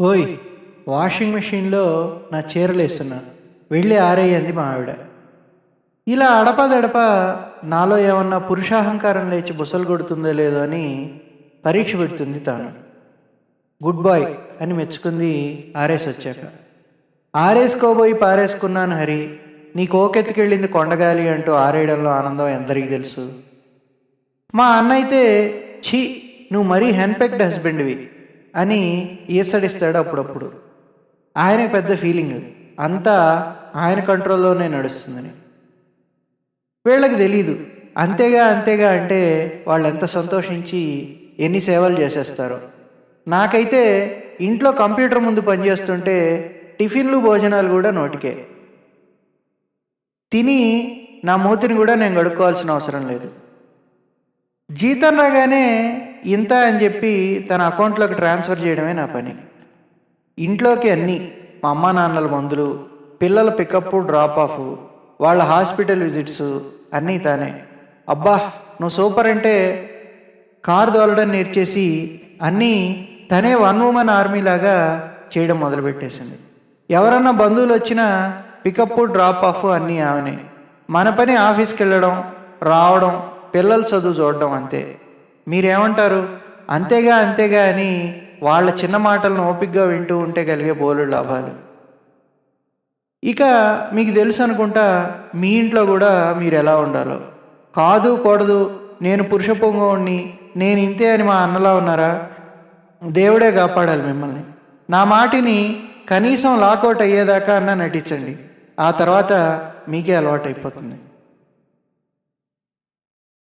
ఓయ్ వాషింగ్ మెషిన్లో నా చీరలు వేస్తున్నా. వెళ్ళి ఆరేయంది మా ఆవిడ. ఇలా అడపదడప నాలో ఏమన్నా పురుషాహంకారం లేచి బుసలు కొడుతుందో లేదో అని పరీక్ష పెడుతుంది తాను. గుడ్ బాయ్ అని మెచ్చుకుంది ఆరేసి వచ్చాక. ఆరేసుకోబోయి పారేసుకున్నాను హరి. నీ కోకెత్తుకెళ్ళింది కొండగాలి అంటూ ఆరేయడంలో ఆనందం ఎందరికీ తెలుసు. మా అన్న అయితే ఛీ నువ్వు మరీ హ్యాండ్పెక్డ్ హస్బెండ్వి అని ఈసడిస్తాడు అప్పుడప్పుడు. ఆయన పెద్ద ఫీలింగ్ అంతా ఆయన కంట్రోల్లోనే నడుస్తుందని. వీళ్ళకి తెలీదు. అంతేగా అంతేగా అంటే వాళ్ళు ఎంత సంతోషించి ఎన్ని సేవలు చేసేస్తారో. నాకైతే ఇంట్లో కంప్యూటర్ ముందు పనిచేస్తుంటే టిఫిన్లు భోజనాలు కూడా నోటికే. తిని నా మూతిని కూడా నేను గడుక్కోవాల్సిన అవసరం లేదు. జీతం రాగానే ఇంత అని చెప్పి తన అకౌంట్లోకి ట్రాన్స్ఫర్ చేయడమే నా పని. ఇంట్లోకి అన్నీ మా అమ్మా నాన్నల మందులు పిల్లల పికప్ డ్రాప్ ఆఫ్ వాళ్ళ హాస్పిటల్ విజిట్స్ అన్నీ తానే. అబ్బా నువ్వు సూపర్ అంటే కారు దోలడం నేర్చేసి అన్నీ తనే వన్ ఉమెన్ ఆర్మీ లాగా చేయడం మొదలుపెట్టేసింది. ఎవరన్నా బంధువులు వచ్చినా పికప్ డ్రాప్ ఆఫ్ అన్నీ ఆమెనే. మన పని ఆఫీస్కి వెళ్ళడం రావడం పిల్లల చదువు చూడడం అంతే. మీరేమంటారు? అంతేగా అంతేగా అని వాళ్ళ చిన్న మాటలను ఓపిక్గా వింటూ ఉంటే కలిగే బోలు లాభాలు. ఇక మీకు తెలుసు అనుకుంటా మీ ఇంట్లో కూడా మీరు ఎలా ఉండాలో. కాదు కూడదు నేను పురుష పొంగోడిని నేను ఇంతే అని మా అన్నలా ఉన్నారా? దేవుడే కాపాడాలి మిమ్మల్ని. నా మాటిని కనీసం లాకౌట్ అయ్యేదాకా అన్న నటించండి. ఆ తర్వాత మీకే అలవాటు అయిపోతుంది